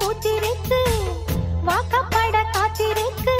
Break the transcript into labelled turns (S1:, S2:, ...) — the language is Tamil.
S1: பூச்சிருக்கு வாக்கப்பட காத்திருக்கு.